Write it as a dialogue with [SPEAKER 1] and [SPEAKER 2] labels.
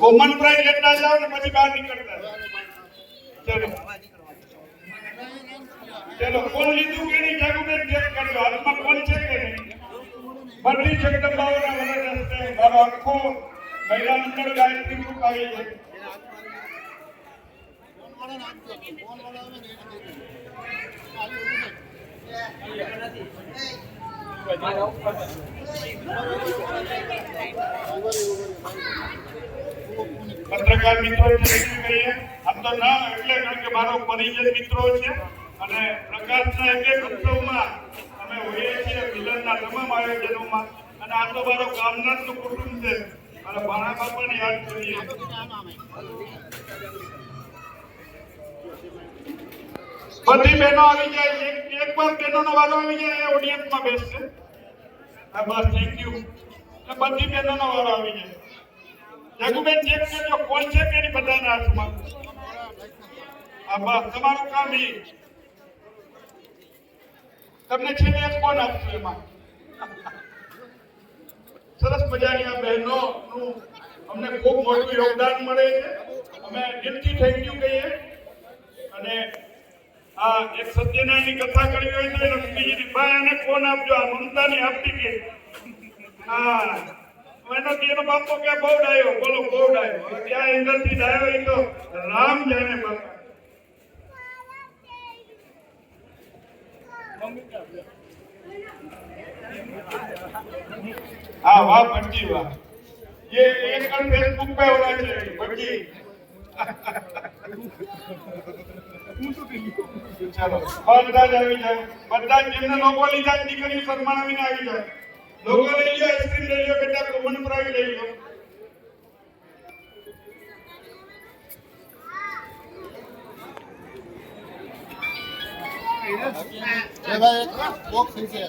[SPEAKER 1] Common price લેતા જાઓ ને પછી બહાર નીકળતા જાઓ. ચલો. ચલો કોણ લીધું કે નહીં? જાગુબેન ચેક કરજો હાથમાં કોણ છે કે નહીં? બધી જગદંબાઓના વરદ હસ્તે મારો આખો મહિલા મંડળ ગાયત્રી ગ્રુપ આવી છે. પત્રકાર મિત્રો કહીએ આમ તો ના, એટલે કારણ કે મારો પરિચય મિત્રો છે અને પ્રકાશના એક ઉત્સવમાં અમે હોઈએ છીએ મિલનના તમામ આયોજનોમાં. અને આ તો મારો ગામનાથનું કુટુંબ છે. અને ભાણા બાપાને યાદ કરીએ. બધી બહેનો આવી જાય એક એક વાર બહેનોનો વારો આવી જાય ઓડિયન્સમાં બેસશે. બસ થેન્ક યુ બધી બહેનોનો વારો આવી જાય. જગુબેન ચેક કરજો કોણ છે કે નહીં બધાના હાથમાં. આ તમારું કામ એ. તમને છેલ્લે એક કોણ આપશે એમાં. સરસ મજાની આ બહેનોનું અમને ખૂબ મોટું યોગદાન મળે છે. અમે દિલથી થેન્ક યુ કહીએ. અને આ એક સત્યનારાયણની કથા કરવી હોય તો લક્ષ્મીજીની બા એને કોણ આપજો. આ મમતાની આપતી કે હા. એનો તેનો બાપો કે બહુ ડાયો બોલો બહુ ડાયો હવે ક્યાં એંગલથી ડાયો એ તો રામ જાણે બાપા हाँ वाह भट्टी वाह ये एक कल फेसबुक पे होना चाहिए भट्टी ચાલો બધા જ આવી જાય બધા જ જેમને લોકો લીધા જ દીકરી સન્માનાવીને આવી જાય લોકો લઈ લો આઈસ્ક્રીમ લઈ લો કોમન પ્રાઈ લઈ લો
[SPEAKER 2] ભાઈ બોક્સ છે